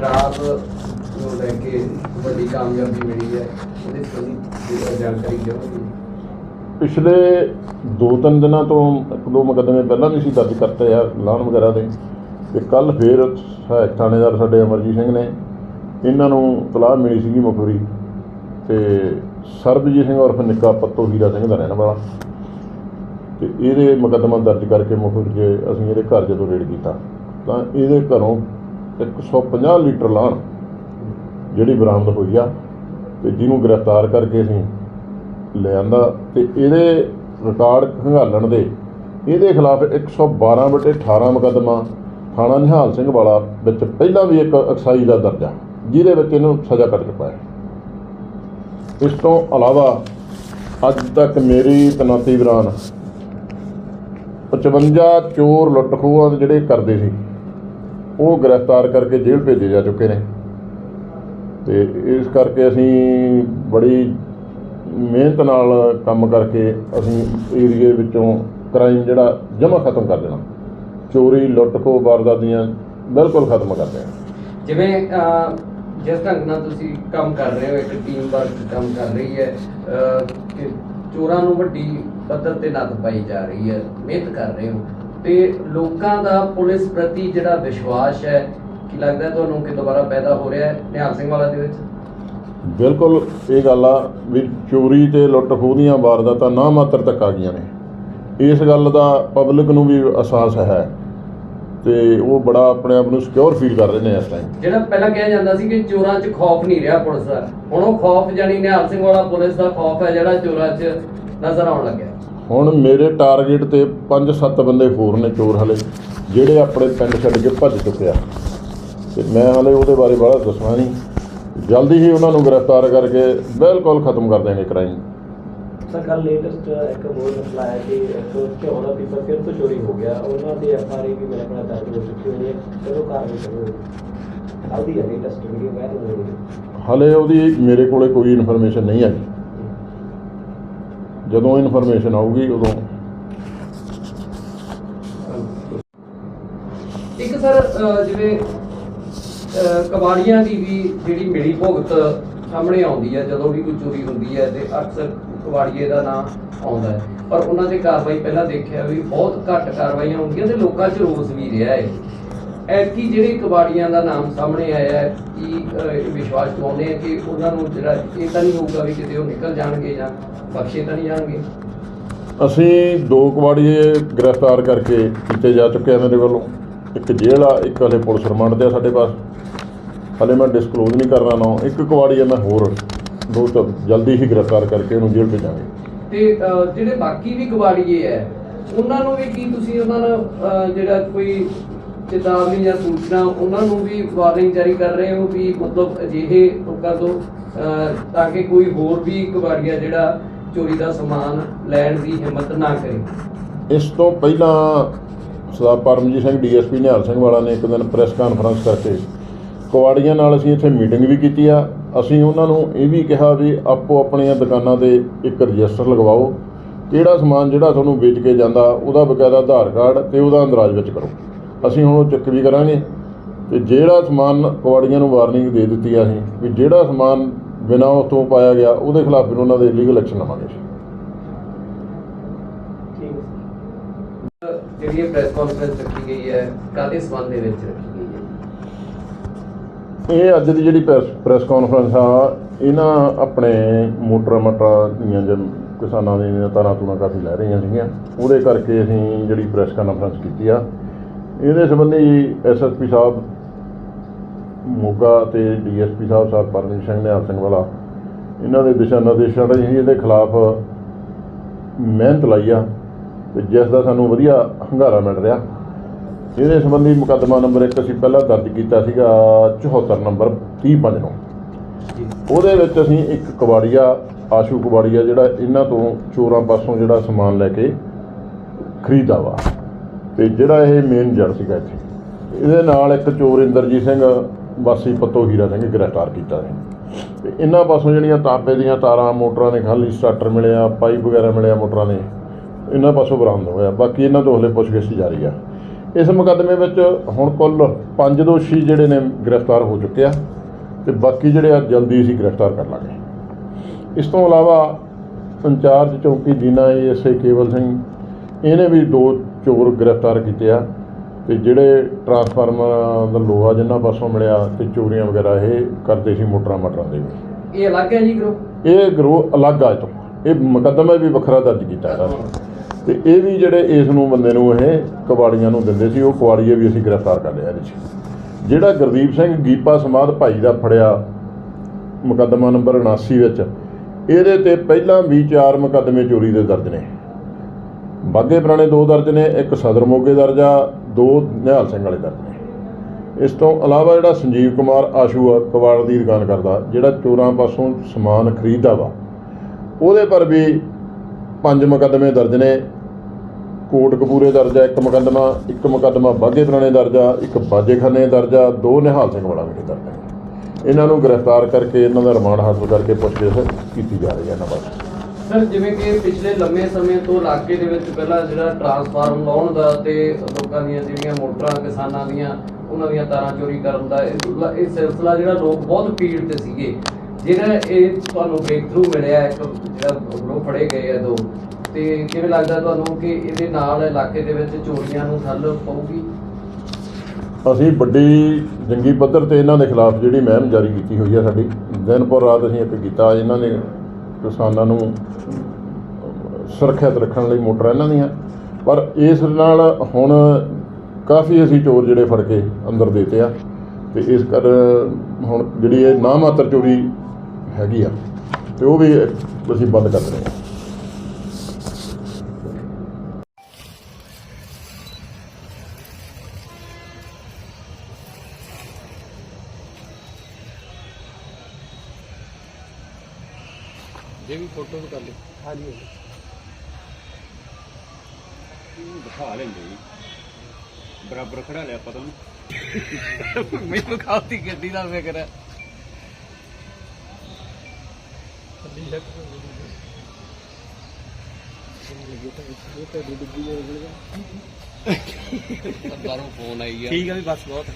ਨੂੰ ਲੈ ਕੇ ਵੱਡੀ ਕਾਮਯਾਬੀ ਮਿਲੀ ਹੈ, ਉਹਦੇ ਸੰਬੰਧੀ ਜਾਣਕਾਰੀ ਦਿਓਗੇ? ਪਿਛਲੇ 2-3 ਦਿਨਾਂ ਤੋਂ ਇੱਕ ਦੋ ਮੁਕੱਦਮੇ ਪਹਿਲਾਂ ਵੀ ਸੀ ਦਰਜ ਕਰਤੇ ਆ ਲਾਣ ਵਗੈਰਾ ਦੇ। ਤੇ ਕੱਲ ਫੇਰ ਸਹਾਇਕ ਥਾਣੇਦਾਰ ਸਾਡੇ ਅਮਰਜੀਤ ਸਿੰਘ ਨੇ ਇਹਨਾਂ ਨੂੰ ਤਲਾਹ ਮਿਲੀ ਸੀਗੀ ਮੁਖਬਰੀ। ਤੇ ਸਰਬਜੀਤ ਸਿੰਘ ਉਰਫ ਨਿੱਕਾ ਪੱਤੋ ਹੀਰਾ ਸਿੰਘ ਦਾ ਰਹਿਣ ਵਾਲਾ। ਤੇ ਇਹਦੇ ਮੁਕੱਦਮਾ ਦਰਜ ਕਰਕੇ ਮੁਖਬਰੀ 'ਚ ਅਸੀਂ ਇਹਦੇ ਘਰ ਜਦੋਂ ਰੇਡ ਕੀਤਾ। ਤਾਂ ਇਹਦੇ ਘਰੋਂ 150 ਲੀਟਰ ਲਾਣ ਜਿਹੜੀ ਬਰਾਮਦ ਹੋਈ ਆ ਤੇ ਜਿਹਨੂੰ ਗ੍ਰਿਫਤਾਰ ਕਰਕੇ ਅਸੀਂ ਲਿਆਂਦਾ ਤੇ ਇਹਦੇ ਰਿਕਾਰਡ ਖੰਗਾਲਣ ਦੇ ਇਹਦੇ ਖਿਲਾਫ 112 ਬਟੇ 18 ਮੁਕੱਦਮਾ ਥਾਣਾ ਨਿਹਾਲ ਸਿੰਘ ਵਾਲਾ ਵਿੱਚ ਪਹਿਲਾਂ ਵੀ ਇੱਕ ਅਕਸਾਈ ਦਾ ਦਰਜਾ ਜਿਹਦੇ ਵਿੱਚ ਇਹਨੂੰ ਸਜ਼ਾ ਕੱਟ ਚੁੱਕਾ ਹੈ ਇਸ ਤੋਂ ਇਲਾਵਾ ਅੱਜ ਤੱਕ ਮੇਰੀ ਤਨਾਤੀ ਦੌਰਾਨ 55 ਚੋਰ ਲੁੱਟ ਖੋਹਾਂ ਦੇ ਜਿਹੜੇ ਕਰਦੇ ਸੀ ਉਹ ਗ੍ਰਿਫਤਾਰ ਕਰਕੇ ਜੇਲ੍ਹ ਭੇਜੇ ਜਾ ਚੁੱਕੇ ਨੇ। ਤੇ ਇਸ ਕਰਕੇ ਅਸੀਂ ਬੜੀ ਮਿਹਨਤ ਨਾਲ ਕੰਮ ਕਰਕੇ ਅਸੀਂ ਏਰੀਏ ਵਿੱਚੋਂ ਕ੍ਰਾਈਮ ਜਿਹੜਾ ਜਮਾ ਖਤਮ ਕਰ ਦੇਣਾ। ਚੋਰੀ ਲੁੱਟ ਖੋ ਵਾਰਦਾਤੀਆਂ ਬਿਲਕੁਲ ਖਤਮ ਕਰ ਦੇਣਾ। ਜਿਵੇਂ ਜਿਸ ਢੰਗ ਨਾਲ ਤੁਸੀਂ ਕੰਮ ਕਰ ਰਹੇ ਹੋ, ਇੱਕ ਟੀਮ ਵਰਕ ਕੰਮ ਕਰ ਰਹੀ ਹੈ ਕਿ ਚੋਰਾਂ ਨੂੰ ਵੱਡੀ ਪੱਧਰ ਤੇ ਨੱਥ ਪਾਈ ਜਾ ਰਹੀ ਹੈ, ਮਿਹਨਤ ਕਰ ਰਹੇ ਹੋ। ਤੇ ਲੋਕਾਂ ਦਾ ਪੁਲਿਸ ਪ੍ਰਤੀ ਜਿਹੜਾ ਵਿਸ਼ਵਾਸ ਹੈ ਕੀ ਲੱਗਦਾ ਤੁਹਾਨੂੰ ਕਿ ਦੁਬਾਰਾ ਪੈਦਾ ਹੋ ਰਿਹਾ ਹੈ? ਨਿਹਾਲ ਸਿੰਘ ਵਾਲਾ ਦੇ ਵਿੱਚ। ਬਿਲਕੁਲ ਇਹ ਗੱਲ ਆ ਵੀ ਚੋਰੀ ਤੇ ਲੁੱਟ ਖੋਹ ਦੀਆਂ ਵਾਰਦਾਤਾਂ ਨਾ ਮਾਤਰ ਤੱਕ ਆ ਗਈਆਂ ਨੇ। ਇਸ ਗੱਲ ਦਾ ਪਬਲਿਕ ਨੂੰ ਵੀ ਅਹਿਸਾਸ ਹੈ ਤੇ ਉਹ ਬੜਾ ਆਪਣੇ ਆਪ ਨੂੰ ਸਿਕਿਉਰ ਫੀਲ ਕਰ ਰਹੇ ਨੇ ਇਸ ਟਾਈਮ ਜਿਹੜਾ ਪਹਿਲਾਂ ਕਿਹਾ ਜਾਂਦਾ ਸੀ ਕਿ ਚੋਰਾਂ 'ਚ ਖੌਫ ਨਹੀਂ ਰਿਹਾ ਪੁਲਿਸ ਦਾ ਹੁਣ ਉਹ ਖੌਫ ਜਾਨੀ ਨਿਹਾਲ ਸਿੰਘ ਵਾਲਾ ਪੁਲਿਸ ਦਾ ਖੌਫ ਹੈ ਜਿਹੜਾ ਚੋਰਾਂ 'ਚ ਨਜ਼ਰ ਆਉਣ ਲੱਗਿਆ। ਹੁਣ ਮੇਰੇ ਟਾਰਗੇਟ ਤੇ 5-7 ਬੰਦੇ ਹੋਰ ਨੇ ਚੋਰ ਹਲੇ ਜਿਹੜੇ ਆਪਣੇ ਪਿੰਡ ਛੱਡ ਕੇ ਭੱਜ ਚੁੱਕੇ ਆ। ਤੇ ਮੈਂ ਹਲੇ ਉਹਦੇ ਬਾਰੇ ਬੜਾ ਦੱਸਣਾ ਨਹੀਂ। ਜਲਦੀ ਹੀ ਉਹਨਾਂ ਨੂੰ ਗ੍ਰਿਫਤਾਰ ਕਰਕੇ ਬਿਲਕੁਲ ਖਤਮ ਕਰ ਦੇਣਗੇ ਕ੍ਰਾਈਮ ਸਰ ਕੱਲ ਲੇਟੈਸਟ ਇੱਕ ਹੋਰ ਮਸਲਾ ਹੈ ਕਿ ਇੱਕ ਦਾ ਪੀਪਾ ਫਿਰ ਤੋਂ ਚੋਰੀ ਹੋ ਗਿਆ। ਉਹਨਾਂ ਦੀ ਐਫ ਆਰ ਆਈ ਵੀ ਮੇਰੇ ਕੋਲ ਦਰਜ ਹੋ ਚੁੱਕੀ ਹੋਈ ਹੈ। ਕਦੋਂ ਕਾਰਵਾਈ ਕਰੋਗੇ ਕੱਲ ਦੀ ਲੇਟੈਸਟ ਵੀਡੀਓ ਵਾਇਰਲ ਹੋ ਰਹੀ ਹੈ ਹਲੇ ਉਹਦੀ ਮੇਰੇ ਕੋਲੇ ਕੋਈ ਇਨਫੋਰਮੇਸ਼ਨ ਨਹੀਂ ਆਈ। ਜਦੋਂ ਇਨਫੋਰਮੇਸ਼ਨ ਆਊਗੀ ਉਦੋਂ। ਇੱਕ ਸਰ ਜਿਵੇਂ ਕਬਾੜੀਆਂ ਦੀ ਵੀ ਜਿਹੜੀ ਮਿਲੀ ਭੁਗਤ ਸਾਹਮਣੇ ਆਉਂਦੀ ਹੈ, ਜਦੋਂ ਵੀ ਕੋਈ ਚੋਰੀ ਹੁੰਦੀ ਹੈ ਤੇ ਅਕਸਰ ਕਬਾੜੀਏ ਦਾ ਨਾਮ ਆਉਂਦਾ ਹੈ। ਪਰ ਉਹਨਾਂ ਤੇ ਕਾਰਵਾਈ ਪਹਿਲਾਂ ਦੇਖਿਆ ਵੀ ਬਹੁਤ ਘੱਟ ਕਾਰਵਾਈਆਂ ਹੁੰਦੀਆਂ ਤੇ ਲੋਕਾਂ 'ਚ ਰੋਸ ਵੀ ਰਿਹਾ ਹੈ। ਐਤਕੀ ਜਿਹੜੇ ਕਬਾੜੀਆਂ ਦਾ ਨਾਮ ਸਾਹਮਣੇ ਆਇਆ ਹੈ ਕੀ ਵਿਸ਼ਵਾਸ ਦਿਵਾਉਂਦੇ ਆ ਕਿ ਉਹਨਾਂ ਨੂੰ ਜਿਹੜਾ ਇਹ ਤਾਂ ਨਹੀਂ ਹੋਊਗਾ ਵੀ ਕਿਤੇ ਉਹ ਨਿਕਲ ਜਾਣਗੇ ਜਾਂ ਬਖਸ਼ੇ ਤਾਂ ਨਹੀਂ ਜਾਣਗੇ? ਅਸੀਂ ਦੋ ਕਵਾੜੀਏ ਗ੍ਰਿਫਤਾਰ ਕਰਕੇ ਕੀਤੇ ਜਾ ਚੁੱਕੇ ਆ ਮੇਰੇ ਵੱਲੋਂ। ਇੱਕ ਜੇਲ੍ਹ ਆ ਇੱਕ ਹਲੇ ਪੁਲਿਸ ਰਿਮਾਂਡ ਤੇ ਆ ਸਾਡੇ ਪਾਸ। ਹਲੇ ਮੈਂ ਡਿਸਕਲੋਜ਼ ਨਹੀਂ ਕਰਨਾ ਨਾ ਇੱਕ ਕਵਾੜੀਆ ਮੈਂ ਹੋਰ ਦੋ ਤਾਂ ਜਲਦੀ ਹੀ ਗ੍ਰਿਫਤਾਰ ਕਰਕੇ ਉਹਨੂੰ ਜੇਲ੍ਹ ਭੇਜਾਂਗੇ। ਤੇ ਜਿਹੜੇ ਬਾਕੀ ਵੀ ਕਬਾੜੀਏ ਐ ਉਹਨਾਂ ਨੂੰ ਵੀ ਕੀ ਤੁਸੀਂ ਉਹਨਾਂ ਨੂੰ ਅਹ, ਜਿਹੜਾ ਕੋਈ ਚੇਤਾਵਨੀ ਜਾਂ ਸੂਚਨਾ ਉਹਨਾਂ ਨੂੰ ਵੀ ਵਾਰਨਿੰਗ ਜਾਰੀ ਕਰ ਰਹੇ ਹੋ ਵੀ ਮਤਲਬ ਅਜਿਹੇ ਲੋਕਾਂ ਤੋਂ ਤਾਂ ਕਿ ਕੋਈ ਹੋਰ ਵੀ ਕਬਾੜੀਆ ਜਿਹੜਾ ਚੋਰੀ ਦਾ ਸਮਾਨ ਲੈਣ ਦੀ ਹਿੰਮਤ ਨਾ ਕਰੇ। ਇਸ ਤੋਂ ਪਹਿਲਾਂ ਸਰਦਾਰ ਪਰਮਜੀਤ ਸਿੰਘ, ਡੀਐਸਪੀ ਨਿਹਾਲ ਸਿੰਘ ਵਾਲਾ ਨੇ ਇੱਕ ਦਿਨ ਪ੍ਰੈਸ ਕਾਨਫਰੰਸ ਕਰਕੇ ਕਵਾੜੀਆਂ ਨਾਲ ਅਸੀਂ ਇੱਥੇ ਮੀਟਿੰਗ ਵੀ ਕੀਤੀ ਆ। ਅਸੀਂ ਉਹਨਾਂ ਨੂੰ ਇਹ ਵੀ ਕਿਹਾ ਵੀ ਆਪੋ ਆਪਣੀਆਂ ਦੁਕਾਨਾਂ ਤੇ ਇੱਕ ਰਜਿਸਟਰ ਲਗਵਾਓ। ਕਿਹੜਾ ਸਮਾਨ ਜਿਹੜਾ ਤੁਹਾਨੂੰ ਵੇਚ ਕੇ ਜਾਂਦਾ, ਉਹਦਾ ਬਕਾਇਦਾ ਆਧਾਰ ਕਾਰਡ ਤੇ ਉਹਦਾ ਅੰਦਰਾਜ ਵਿੱਚ ਕਰੋ। ਅਸੀਂ ਹੁਣ ਉਹ ਚੈੱਕ ਵੀ ਕਰਾਂਗੇ ਤੇ ਜਿਹੜਾ ਸਮਾਨ ਕਵਾੜੀਆਂ ਨੂੰ ਵਾਰਨਿੰਗ ਦੇ ਦਿੱਤੀ ਆ ਅਸੀਂ ਵੀ ਜਿਹੜਾ ਸਮਾਨ ਬਿਨਾਂ ਉਤੋਂ ਪਾਇਆ ਗਿਆ ਉਹਦੇ ਖਿਲਾਫ ਵੀ ਉਹਨਾਂ ਦੇ ਲੀਗਲ ਐਕਸ਼ਨ ਲਵਾਂਗੇ ਜਿਹੜੀ ਇਹ ਪ੍ਰੈਸ ਕਾਨਫਰੰਸ ਰੱਖੀ ਗਈ ਹੈ ਕਾਦੇ ਸਬੰਧ ਦੇ ਵਿੱਚ ਰੱਖੀ ਗਈ ਹੈ? ਇਹ ਅੱਜ ਦੀ ਜਿਹੜੀ ਪ੍ਰੈਸ ਕਾਨਫਰੰਸ ਆ ਇਹਨਾਂ ਆਪਣੇ ਮੋਟਰ ਮਟਰਾਂ ਦੀਆਂ ਜਨ ਕਿਸਾਨਾਂ ਦੀਆਂ ਤਾਰਾਂ ਤੂਰਾਂ ਕਾਫੀ ਲੈ ਰਹੀਆਂ ਸੀਗੀਆਂ। ਉਹਦੇ ਕਰਕੇ ਅਸੀਂ ਜਿਹੜੀ ਪ੍ਰੈਸ ਕਾਨਫਰੰਸ ਕੀਤੀ ਆ ਇਹਦੇ ਸੰਬੰਧੀ ਐਸਐਸਪੀ ਸਾਹਿਬ ਮੋਗਾ ਤੇ ਡੀਐਸਪੀ ਸਾਹਿਬ ਸਾਹਿਬ ਪਰਮਜੀਤ ਸਿੰਘ ਨਿਹਾਲ ਸਿੰਘ ਵਾਲਾ ਇਹਨਾਂ ਦੇ ਦਿਸ਼ਾ ਨਿਰਦੇਸ਼ਾਂ ਦਾ ਅਸੀਂ ਇਹਦੇ ਖਿਲਾਫ ਮਿਹਨਤ ਲਾਈ ਆ ਤੇ ਜਿਸ ਦਾ ਸਾਨੂੰ ਵਧੀਆ ਹੰਗਾਰਾ ਮਿਲ ਰਿਹਾ। ਇਹਦੇ ਸੰਬੰਧੀ ਮੁਕੱਦਮਾ ਨੰਬਰ 1 ਅਸੀਂ ਪਹਿਲਾਂ ਦਰਜ ਕੀਤਾ ਸੀਗਾ 74 ਨੰਬਰ 305 ਨੂੰ। ਉਹਦੇ ਵਿੱਚ ਅਸੀਂ ਇੱਕ ਕਬਾੜੀਆ ਆਸ਼ੂ ਕਬਾੜੀਆ ਜਿਹੜਾ ਇਹਨਾਂ ਤੋਂ ਚੋਰਾਂ ਪਾਸੋਂ ਜਿਹੜਾ ਸਮਾਨ ਲੈ ਕੇ ਖਰੀਦਾ ਵਾ। ਤੇ ਜਿਹੜਾ ਇਹ ਮੇਨ ਜੜ ਸੀਗਾ ਇੱਥੇ। ਇਹਦੇ ਨਾਲ ਇੱਕ ਚੋਰ ਇੰਦਰਜੀਤ ਸਿੰਘ, ਵਾਸੀ ਪੱਤੋ ਹੀਰਾ ਸਿੰਘ ਗ੍ਰਿਫਤਾਰ ਕੀਤਾ ਸੀ। ਤੇ ਇਹਨਾਂ ਪਾਸੋਂ ਜਿਹੜੀਆਂ ਤਾਂਬੇ ਦੀਆਂ ਤਾਰਾਂ, ਮੋਟਰਾਂ ਦੇ ਖਾਲੀ ਸਟਾਰਟਰ ਮਿਲਿਆ, ਪਾਈਪ ਵਗੈਰਾ ਮਿਲਿਆ ਮੋਟਰਾਂ ਦੇ, ਇਹਨਾਂ ਪਾਸੋਂ ਬਰਾਮਦ ਹੋਇਆ। ਬਾਕੀ ਇਹਨਾਂ ਤੋਂ ਹਲੇ ਪੁੱਛਗਿੱਛ ਜਾਰੀ ਆ। ਇਸ ਮੁਕੱਦਮੇ ਵਿੱਚ ਹੁਣ ਕੁੱਲ 5 ਦੋਸ਼ੀ ਜਿਹੜੇ ਨੇ ਗ੍ਰਿਫਤਾਰ ਹੋ ਚੁੱਕੇ ਆ ਤੇ ਬਾਕੀ ਜਿਹੜੇ ਆ ਜਲਦੀ ਅਸੀਂ ਗ੍ਰਿਫਤਾਰ ਕਰ ਲਾਂਗੇ। ਇਸ ਤੋਂ ਇਲਾਵਾ ਇੰਚਾਰਜ ਚੌਕੀ ਦੀਨਾ ਏਐਸਏ ਕੇਵਲ ਸਿੰਘ, ਇਹਨੇ ਵੀ ਦੋ ਚੋਰ ਗ੍ਰਿਫਤਾਰ ਕੀਤੇ ਆ ਤੇ ਜਿਹੜੇ ਟਰਾਂਸਫਾਰਮਰ ਦਾ ਲੋਹਾ ਜਿੰਨਾ ਪਾਸੋਂ ਮਿਲਿਆ ਤੇ ਚੋਰੀਆਂ ਵਗੈਰਾ ਇਹ ਕਰਦੇ ਸੀ ਮੋਟਰਾਂ ਮਟਰਾਂ ਦੇ ਵੀ ਇਹ ਅਲੱਗ ਹੈ ਜੀ ਗਰੁੱਪ? ਇਹ ਗਰੋਹ ਅਲੱਗ ਆ ਇਹ ਤੋਂ। ਇਹ ਮੁਕੱਦਮਾ ਵੀ ਵੱਖਰਾ ਦਰਜ ਕੀਤਾ ਇਹਦਾ ਤੇ ਇਹ ਵੀ ਜਿਹੜੇ ਇਸ ਨੂੰ ਬੰਦੇ ਨੂੰ ਇਹ ਕਬਾੜੀਆਂ ਨੂੰ ਦਿੰਦੇ ਸੀ ਉਹ ਕਬਾੜੀਏ ਵੀ ਅਸੀਂ ਗ੍ਰਿਫਤਾਰ ਕਰ ਲਿਆ ਇਹਦੇ 'ਚ ਜਿਹੜਾ ਗੁਰਦੀਪ ਸਿੰਘ ਗੀਪਾ ਸਮਾਧ ਭਾਈ ਦਾ ਫੜਿਆ ਮੁਕੱਦਮਾ ਨੰਬਰ 79 ਵਿੱਚ ਇਹਦੇ ਤੇ ਪਹਿਲਾਂ ਵੀ ਚਾਰ ਮੁਕੱਦਮੇ ਚੋਰੀ ਦੇ ਦਰਜ ਨੇ। ਬਾਗੇ ਪੁਰਾਣੇ ਦੋ ਦਰਜ ਨੇ, ਇੱਕ ਸਦਰ ਮੋਗੇ ਦਰਜ ਆ, ਦੋ ਨਿਹਾਲ ਸਿੰਘ ਵਾਲੇ ਦਰਜ ਨੇ। ਇਸ ਤੋਂ ਇਲਾਵਾ ਜਿਹੜਾ ਸੰਜੀਵ ਕੁਮਾਰ ਆਸ਼ੂ ਆ ਕਬਾੜ ਦੀ ਦੁਕਾਨ ਕਰਦਾ, ਜਿਹੜਾ ਚੋਰਾਂ ਪਾਸੋਂ ਸਮਾਨ ਖਰੀਦਦਾ ਵਾ, ਉਹਦੇ ਪਰ ਵੀ ਪੰਜ ਮੁਕੱਦਮੇ ਦਰਜ ਨੇ। ਕੋਟ ਕੋਟਕਪੂਰੇ ਦਰਜ ਆ, ਇੱਕ ਮੁਕੱਦਮਾ ਇੱਕ ਮੁਕੱਦਮਾ ਬਾਗੇ ਪੁਰਾਣੇ ਦਰਜ ਆ, ਇੱਕ ਬਾਜੇਖਾਨੇ ਦਰਜ ਆ, ਦੋ ਨਿਹਾਲ ਸਿੰਘ ਵਾਲਾ ਮੇਰੇ ਦਰਜ ਆ ਇਹਨਾਂ ਨੂੰ ਗ੍ਰਿਫਤਾਰ ਕਰਕੇ, ਇਹਨਾਂ ਦਾ ਰਿਮਾਂਡ ਹਾਸਲ ਕਰਕੇ ਪੁੱਛਗਿੱਛ ਕੀਤੀ ਜਾ ਰਹੀ ਹੈ ਇਹਨਾਂ ਬਾਰੇ ਸਰ, ਜਿਵੇਂ ਕਿ ਪਿਛਲੇ ਲੰਮੇ ਸਮੇਂ ਤੋਂ ਇਲਾਕੇ ਦੇ ਵਿੱਚ ਪਹਿਲਾਂ ਜਿਹੜਾ ਟਰਾਂਸਫਾਰਮ ਲਾਉਣ ਦਾ ਤੇ ਲੋਕਾਂ ਦੀਆਂ ਜਿਹੜੀਆਂ ਮੋਟਰਾਂ, ਕਿਸਾਨਾਂ ਦੀਆਂ, ਉਹਨਾਂ ਦੀਆਂ ਤਾਰਾਂ ਚੋਰੀ ਕਰਨ ਦਾ, ਇਹ ਇਹ ਸਿਲਸਿਲਾ ਜਿਹੜਾ ਲੋਕ ਬਹੁਤ ਪੀੜ ਤੇ ਸੀਗੇ। ਜਿਹੜਾ ਇਹ ਤੁਹਾਨੂੰ ਬ੍ਰੇਕ ਮਿਲਿਆ, ਇੱਕ ਜਿਹੜਾ ਗਰੁੱਪ ਫੜੇ ਗਏ ਆ ਦੋ, ਤੇ ਕਿਵੇਂ ਲੱਗਦਾ ਤੁਹਾਨੂੰ ਕਿ ਇਹਦੇ ਨਾਲ ਇਲਾਕੇ ਦੇ ਵਿੱਚ ਚੋਰੀਆਂ ਨੂੰ ਠੱਲ ਪਊਗੀ ਅਸੀਂ ਵੱਡੀ ਜੰਗੀ ਪੱਧਰ ਤੇ ਇਹਨਾਂ ਦੇ ਖਿਲਾਫ ਜਿਹੜੀ ਮੁਹਿੰਮ ਜਾਰੀ ਕੀਤੀ ਹੋਈ ਹੈ ਸਾਡੀ। ਦਿਨ ਪਰ ਰਾਤ ਅਸੀਂ ਇੱਕ ਕੀਤਾ, ਇਹਨਾਂ ਨੇ ਕਿਸਾਨਾਂ ਨੂੰ ਸੁਰੱਖਿਅਤ ਰੱਖਣ ਲਈ ਮੋਟਰਾਂ ਇਹਨਾਂ ਦੀਆਂ। ਪਰ ਇਸ ਨਾਲ ਹੁਣ ਕਾਫੀ ਅਸੀਂ ਚੋਰ ਜਿਹੜੇ ਫੜ ਕੇ ਅੰਦਰ ਦੇਤੇ ਆ। ਤੇ ਇਸ ਕਰ ਹੁਣ ਜਿਹੜੀ ਇਹ ਨਾ ਮਾਤਰ ਚੋਰੀ ਹੈਗੀ ਆ, ਤੇ ਉਹ ਵੀ ਅਸੀਂ ਬੰਦ ਕਰ ਰਹੇ ਹਾਂ ਜੇ ਵੀ ਫੋਟੋ ਕਰ ਲਈ। ਹਾਂਜੀ। ਦਿਖਾ ਲੈਂਦੇ ਜੀ। ਬਰਾਬਰ ਖੜਾ ਲਿਆ ਪਤਾ ਉਹਨੂੰ ਮੈਨੂੰ ਖਾਤੀ ਗੱਡੀ ਦਾ ਫਿਕਰ ਹੈ। ਬਾਹਰੋਂ ਫੋਨ ਆਈ ਆ। ਠੀਕ ਹੈ ਵੀ ਬਸ ਬਹੁਤ।